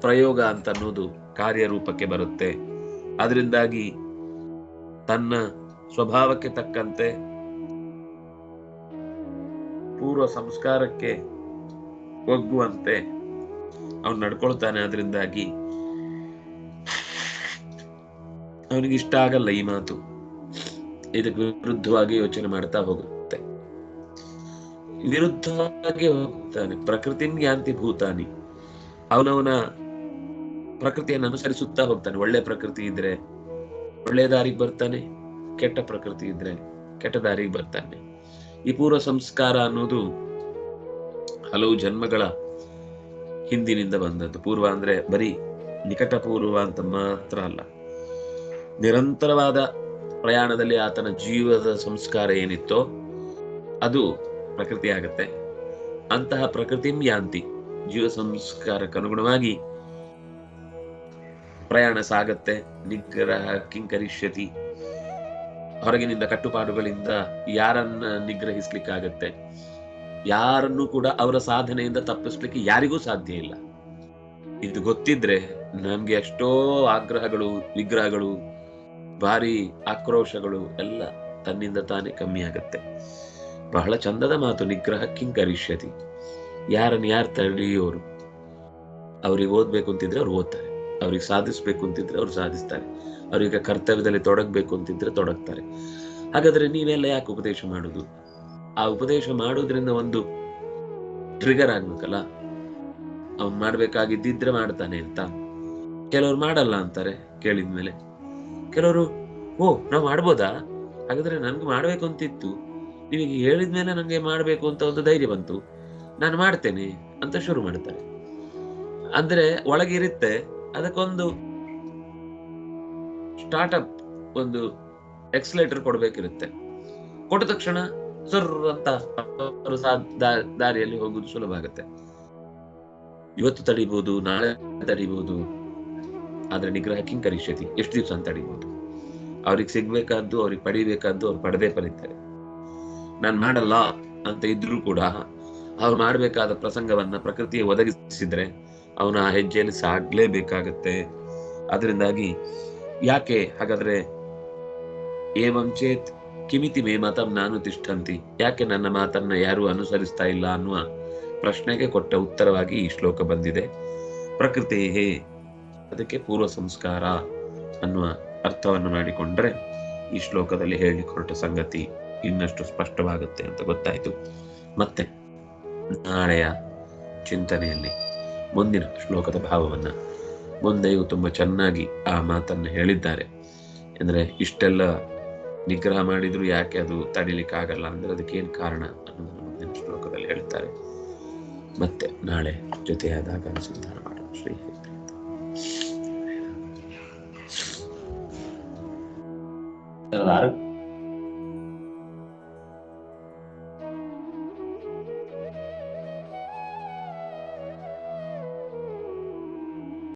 ಪ್ರಯೋಗ ಅಂತ ಅನ್ನೋದು ಕಾರ್ಯರೂಪಕ್ಕೆ ಬರುತ್ತೆ. ಅದರಿಂದಾಗಿ ತನ್ನ ಸ್ವಭಾವಕ್ಕೆ ತಕ್ಕಂತೆ ಪೂರ್ವ ಸಂಸ್ಕಾರಕ್ಕೆ ಒಗ್ಗುವಂತೆ ಅವನು ನಡ್ಕೊಳ್ತಾನೆ ಅದರಿಂದಾಗಿ ಅವನಿಗೆ ಇಷ್ಟ ಆಗಲ್ಲ ಈ ಮಾತು. ಇದಕ್ಕೆ ವಿರುದ್ಧವಾಗಿ ಯೋಚನೆ ಮಾಡ್ತಾ ಹೋಗುತ್ತೆ. ವಿರುದ್ಧವಾಗಿ ಹೋಗ್ತಾನೆ. ಪ್ರಕೃತಿ ಯಾಂತಿ ಭೂತಾನಿ ಅವನವನ ಪ್ರಕೃತಿಯನ್ನು ಅನುಸರಿಸುತ್ತಾ ಹೋಗ್ತಾನೆ. ಒಳ್ಳೆ ಪ್ರಕೃತಿ ಇದ್ರೆ ಒಳ್ಳೆ ದಾರಿಗೆ ಬರ್ತಾನೆ, ಕೆಟ್ಟ ಪ್ರಕೃತಿ ಇದ್ರೆ ಕೆಟ್ಟ ದಾರಿಗೆ ಬರ್ತಾನೆ. ಈ ಪೂರ್ವ ಸಂಸ್ಕಾರ ಅನ್ನೋದು ಹಲವು ಜನ್ಮಗಳ ಹಿಂದಿನಿಂದ ಬಂದದ್ದು. ಪೂರ್ವ ಅಂದ್ರೆ ಬರೀ ನಿಕಟ ಪೂರ್ವ ಅಂತ ಮಾತ್ರ ಅಲ್ಲ. ನಿರಂತರವಾದ ಪ್ರಯಾಣದಲ್ಲಿ ಆತನ ಜೀವದ ಸಂಸ್ಕಾರ ಏನಿತ್ತೋ ಅದು ಪ್ರಕೃತಿ ಆಗತ್ತೆ. ಅಂತಹ ಪ್ರಕೃತಿ ಯಾಂತಿ ಜೀವ ಸಂಸ್ಕಾರಕ್ಕೆ ಅನುಗುಣವಾಗಿ ಪ್ರಯಾಣ ಸಾಗತ್ತೆ. ನಿಗ್ರಹ, ಕಿಂಕರಿಷ್ಯತಿ ಹೊರಗಿನಿಂದ ಕಟ್ಟುಪಾಡುಗಳಿಂದ ಯಾರನ್ನ ನಿಗ್ರಹಿಸ್ಲಿಕ್ಕಾಗತ್ತೆ? ಯಾರನ್ನು ಕೂಡ ಅವರ ಸಾಧನೆಯಿಂದ ತಪ್ಪಿಸ್ಲಿಕ್ಕೆ ಯಾರಿಗೂ ಸಾಧ್ಯ ಇಲ್ಲ. ಇದು ಗೊತ್ತಿದ್ರೆ ನಮ್ಗೆ ಎಷ್ಟೋ ಆಗ್ರಹಗಳು ವಿಗ್ರಹಗಳು ಭಾರಿ ಆಕ್ರೋಶಗಳು ಎಲ್ಲ ತನ್ನಿಂದ ತಾನೇ ಕಮ್ಮಿ ಆಗತ್ತೆ. ಬಹಳ ಚಂದದ ಮಾತು ನಿಗ್ರಹ ಕಿಂಕರಿಷ್ಯತಿ ಯಾರನ್ನ ಯಾರು ತಡೆಯೋರು? ಅವ್ರಿಗೆ ಓದ್ಬೇಕು ಅಂತಿದ್ರೆ ಅವ್ರು ಓದ್ತಾರೆ. ಅವ್ರಿಗೆ ಸಾಧಿಸ್ಬೇಕು ಅಂತಿದ್ರೆ ಅವ್ರು ಸಾಧಿಸ್ತಾರೆ. ಅವ್ರಿಗೆ ಕರ್ತವ್ಯದಲ್ಲಿ ತೊಡಗಬೇಕು ಅಂತಿದ್ರೆ ತೊಡಗ್ತಾರೆ. ಹಾಗಾದ್ರೆ ನೀವೆಲ್ಲ ಯಾಕೆ ಉಪದೇಶ ಮಾಡುದು? ಆ ಉಪದೇಶ ಮಾಡೋದ್ರಿಂದ ಒಂದು ಟ್ರಿಗರ್ ಆಗ್ಬೇಕಲ್ಲ? ಅವ್ನ್ ಮಾಡ್ಬೇಕಾಗಿದ್ದಿದ್ರೆ ಮಾಡ್ತಾನೆ ಅಂತ. ಕೆಲವ್ರು ಮಾಡಲ್ಲ ಅಂತಾರೆ ಕೇಳಿದ್ಮೇಲೆ. ಕೆಲವರು, ಓ, ನಾವ್ ಮಾಡ್ಬೋದಾ? ಹಾಗಾದ್ರೆ ನನ್ಗೆ ಮಾಡ್ಬೇಕು ಅಂತಿತ್ತು. ನಿಮಗೆ ಹೇಳಿದ್ಮೇಲೆ ನಂಗೆ ಮಾಡ್ಬೇಕು ಅಂತ ಒಂದು ಧೈರ್ಯ ಬಂತು. ನಾನು ಮಾಡ್ತೇನೆ ಅಂತ ಶುರು ಮಾಡ್ತಾರೆ. ಅಂದ್ರೆ ಒಳಗಿರುತ್ತೆ. ಅದಕ್ಕೊಂದು ಸ್ಟಾರ್ಟ್ಅಪ್ ಒಂದು ಎಕ್ಸಲೇಟರ್ ಕೊಡ್ಬೇಕಿರುತ್ತೆ. ಕೊಟ್ಟ ತಕ್ಷಣ ಸರ್ ಅಂತ ದಾರಿಯಲ್ಲಿ ಹೋಗುದು ಸುಲಭ ಆಗುತ್ತೆ. ಇವತ್ತು ತಡಿಬಹುದು ನಾಳೆ ತಡಿಬಹುದು ಆದ್ರೆ ನಿಗ್ರಹ ಕಿಂಕರಿಷ್ಯತಿ ಎಷ್ಟು ದಿವಸ ಅಂತ ತಡಿಬಹುದು ಅವ್ರಿಗೆ ಸಿಗ್ಬೇಕಾದ್ದು, ಅವ್ರಿಗೆ ಪಡಿಬೇಕಾದ್ದು ಅವ್ರು ಪಡೆದೇ ಪಡಿತಾರೆ. ನಾನ್ ಮಾಡಲ್ಲ ಅಂತ ಇದ್ರೂ ಕೂಡ ಅವ್ರು ಮಾಡಬೇಕಾದ ಪ್ರಸಂಗವನ್ನ ಪ್ರಕೃತಿ ಒದಗಿಸಿದ್ರೆ ಅವನ ಹೆಜ್ಜೆಯಲ್ಲಿ ಸಾಗ್ಲೇಬೇಕಾಗತ್ತೆ. ಅದರಿಂದಾಗಿ ಯಾಕೆ ಹಾಗಾದ್ರೆ? ಏಮಂಚೇತ್ ಕಿಮಿತಿ ಮೇ ಮತಂ ನಾನು ತಿಷ್ಠಂತಿ. ಯಾಕೆ ನನ್ನ ಮಾತನ್ನ ಯಾರು ಅನುಸರಿಸ್ತಾ ಇಲ್ಲ ಅನ್ನುವ ಪ್ರಶ್ನೆಗೆ ಕೊಟ್ಟ ಉತ್ತರವಾಗಿ ಈ ಶ್ಲೋಕ ಬಂದಿದೆ. ಪ್ರಕೃತಿ ಹೇ, ಅದಕ್ಕೆ ಪೂರ್ವ ಸಂಸ್ಕಾರ ಅನ್ನುವ ಅರ್ಥವನ್ನು ಮಾಡಿಕೊಂಡ್ರೆ ಈ ಶ್ಲೋಕದಲ್ಲಿ ಹೇಳಿಕೊರಟ ಸಂಗತಿ ಇನ್ನಷ್ಟು ಸ್ಪಷ್ಟವಾಗುತ್ತೆ ಅಂತ ಗೊತ್ತಾಯ್ತು. ಮತ್ತೆ ನಾಳೆಯ ಚಿಂತನೆಯಲ್ಲಿ ಮುಂದಿನ ಶ್ಲೋಕದ ಭಾವವನ್ನ ಮುಂದೆಯೂ ತುಂಬಾ ಚೆನ್ನಾಗಿ ಆ ಮಾತನ್ನು ಹೇಳಿದ್ದಾರೆ. ಅಂದ್ರೆ ಇಷ್ಟೆಲ್ಲ ನಿಗ್ರಹ ಮಾಡಿದ್ರು ಯಾಕೆ ಅದು ತಡಿಲಿಕ್ಕೆ ಆಗಲ್ಲ ಅಂದ್ರೆ ಅದಕ್ಕೇನು ಕಾರಣ ಅನ್ನೋದನ್ನು ಮುಂದಿನ ಶ್ಲೋಕದಲ್ಲಿ ಹೇಳ್ತಾರೆ. ಮತ್ತೆ ನಾಳೆ ಜೊತೆಯಾದಾಗ ಅನುಸಂಧಾನ ಮಾಡೋಣ. ಶ್ರೀ ಹರಿ